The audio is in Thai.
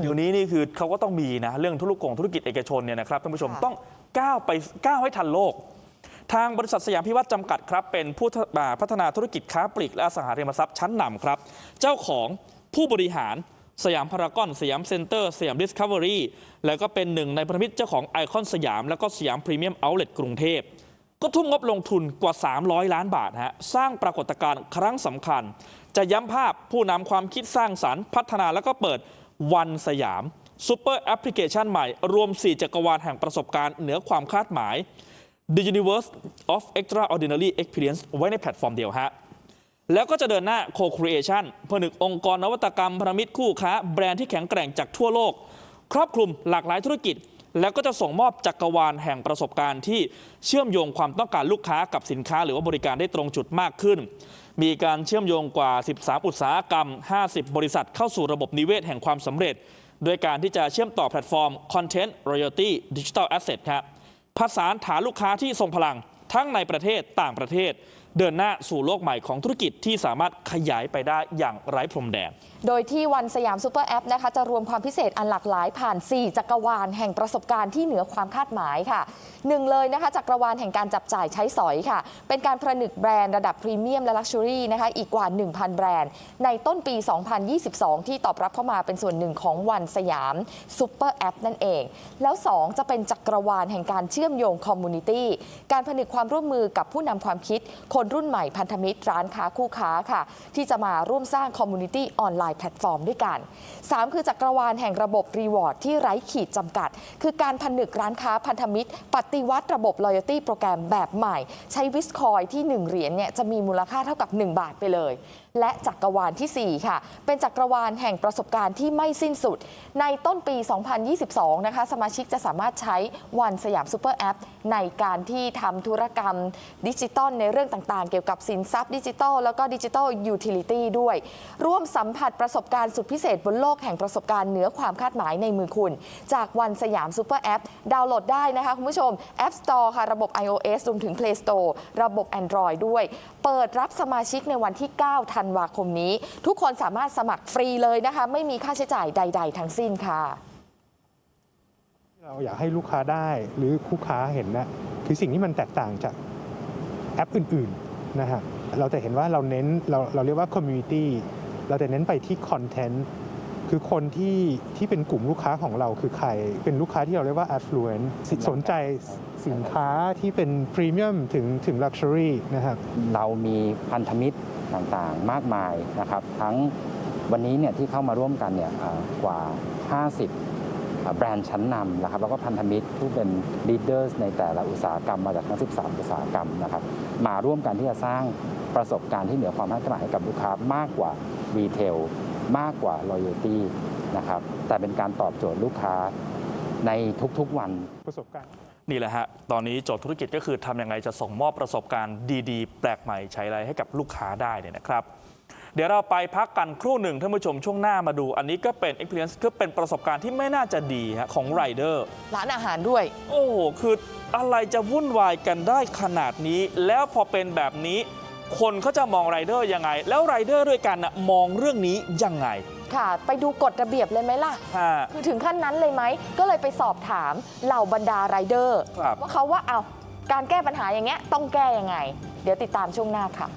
เดี๋ยวนี้นี่คือเขาก็ต้องมีนะเรื่องธุรกงธุรกิจเอกชนเนี่ยนะครับท่านผู้ชมค่ะต้องก้าวไปก้าวให้ทันโลก ทางบริษัทสยามพิวัตรจำกัดครับ เป็นผู้อ่าพัฒนาธุรกิจค้าปลีกและอสังหาริมทรัพย์ชั้นนำครับ เจ้าของผู้บริหารสยามพารากอนสยามเซ็นเตอร์สยามดิสคัฟเวอรี่แล้วก็เป็นหนึ่งในพันธมิตรเจ้าของไอคอนสยาม แล้วก็สยามพรีเมียมเอาท์เลทกรุงเทพก็ทุ่มงบลงทุนกว่า 300 ล้านบาทฮะสร้างปรากฏการณ์ครั้งสำคัญ จะย้ำภาพผู้นำความคิดสร้างสรรค์พัฒนาแล้วก็เปิด วันสยามซูเปอร์แอปพลิเคชันใหม่ รวม 4 จักรวาลแห่งประสบการณ์เหนือความคาดหมาย The Universe of Extraordinary Experience ไว้ในแพลตฟอร์มเดียวฮะ แล้วก็จะเดินหน้า Co-Creation ผนึกองค์กรนวัตกรรมพันธมิตรคู่ค้า แบรนด์ที่แข็งแกร่งจากทั่วโลก ครอบคลุมหลากหลายธุรกิจ แล้วก็จะส่งมอบจักรวาลแห่งประสบการณ์ที่เชื่อมโยงความต้องการลูกค้ากับสินค้า หรือว่าบริการได้ตรงจุดมากขึ้น มีการเชื่อมโยงกว่า 13 อุตสาหกรรม 50 บริษัทเข้าสู่ระบบนิเวศแห่งความสำเร็จ โดยการที่จะเชื่อมต่อแพลตฟอร์ม Content Royalty Digital Asset ครับผสานฐานลูกค้าที่ทรงพลังทั้งในประเทศต่างประเทศ เดินหน้าสู่โลกใหม่ของธุรกิจที่สามารถขยายไปได้อย่างไร้พรมแดน โดยที่วันสยามซูเปอร์แอปนะคะจะรวมความพิเศษอันหลากหลายผ่าน 4 จักรวาลแห่งประสบการณ์ที่เหนือความคาดหมายค่ะหนึ่งเลยนะคะจักรวาลแห่งการจับจ่ายใช้สอยค่ะ เป็นการผนึกแบรนด์ระดับพรีเมียมและลักชัวรี่นะคะอีกกว่า 1,000 แบรนด์ ในต้นปี 2022 ที่ตอบรับเข้ามาเป็นส่วนหนึ่งของวันสยามซูเปอร์แอปนั่นเอง แล้ว 2 จะเป็นจักรวาลแห่งการเชื่อมโยงคอมมูนิตี้การผนึกความร่วมมือกับผู้นำความคิดคนรุ่นใหม่พันธมิตรร้านค้าคู่ค้าค่ะ ที่จะมาร่วมสร้างคอมมูนิตี้ออนไลน์แพลตฟอร์มด้วยกัน 3 คือจักรวาลแห่งระบบรีวอร์ดที่ไร้ขีดจำกัด คือการผนึกร้านค้าพันธมิตร ปฏิวัติระบบ Loyalty โปรแกรมแบบใหม่ ใช้วิสคอยที่ 1 เหรียญเนี่ยจะมีมูลค่าเท่ากับ 1 บาทไปเลย และจักรวาลทีสี่4 ค่ะ เป็นจักรวาลแห่งประสบการณ์ที่ไม่สิ้นสุด ในต้นปี 2022 นะคะ สมาชิกจะสามารถใช้วันสยามซูเปอร์แอปในการที่ทำธุรกรรมดิจิตอลในเรื่องต่างๆ เกี่ยวกับสินทรัพย์ดิจิทัลแล้วก็ดิจิทัลยูทิลิตี้ด้วย ร่วมสัมผัสประสบการณ์สุดพิเศษบนโลกแห่งประสบการณ์เหนือความคาดหมายในมือคุณ จากวันสยามซูเปอร์แอปดาวน์โหลดได้นะคะคุณผู้ชม App Store ค่ะระบบ iOS รวมถึง Play Store ระบบ Android ด้วย เปิดรับสมาชิกในวันที่ 9 ธันวาคมนี้ ทุกคนสามารถสมัครฟรีเลยนะคะ ไม่มีค่าใช้จ่ายใด ๆ ทั้งสิ้นค่ะ เราอยากให้ลูกค้าได้หรือคู่ค้าเห็นนะคือสิ่งที่มันแตกต่างจากแอปอื่น ๆ นะฮะเราจะเห็นว่าเราเน้นเราเราเรียกว่าคอมมูนิตี้เราจะเน้นไปที่คอนเทนต์คือคนที่ที่เป็นกลุ่มลูกค้าของเราคือใคร เป็นลูกค้าที่เราเรียกว่า affluent สิสนใจสินค้าที่เป็นพรีเมียมถึงถึง luxury นะครับ เรามีพันธมิตรต่างๆ มากมายนะครับ ทั้งวันนี้เนี่ยที่เข้ามาร่วมกันเนี่ยอ่ากว่า 50อ่า แบรนด์ชั้นนำนะครับแล้วก็พันธมิตรผู้เป็น leaders ในแต่ละอุตสาหกรรมมาจากทั้ง 13 อุตสาหกรรมนะครับมาร่วมกันที่จะสร้างประสบการณ์ที่เหนือความคาดหมายให้กับลูกค้ามากกว่า retail มากกว่า loyalty นะครับแต่เป็นการตอบโจทย์ลูกค้าในทุกๆวันประสบการณ์นี่แหละฮะ ตอนนี้โจทย์ธุรกิจก็คือทำยังไงจะส่งมอบประสบการณ์ดีๆ แปลกใหม่ใช้อะไรให้กับลูกค้าได้เนี่ยนะครับ เดี๋ยวเราไปพักกันครู่หนึ่งท่านผู้ชมช่วงหน้ามาดู อันนี้ก็เป็น experience ก็เป็นประสบการณ์ที่ไม่น่าจะดีฮะของไรเดอร์ร้านอาหารด้วย โอ้โหคืออะไรจะวุ่นวายกันได้ขนาดนี้ แล้วพอเป็นแบบนี้ คนเขาจะมองไรเดอร์ยังไง แล้วไรเดอร์ด้วยกันน่ะมองเรื่องนี้ยังไง ค่ะ ไปดูกฎระเบียบเลยไหมล่ะ ฮะ คือถึงขั้นนั้นเลยไหม ก็เลยไปสอบถามเหล่าบรรดาไรเดอร์ ครับ ว่าเขาว่าเอาการแก้ปัญหาอย่างเงี้ยต้องแก้ยังไง เดี๋ยวติดตามช่วงหน้าค่ะ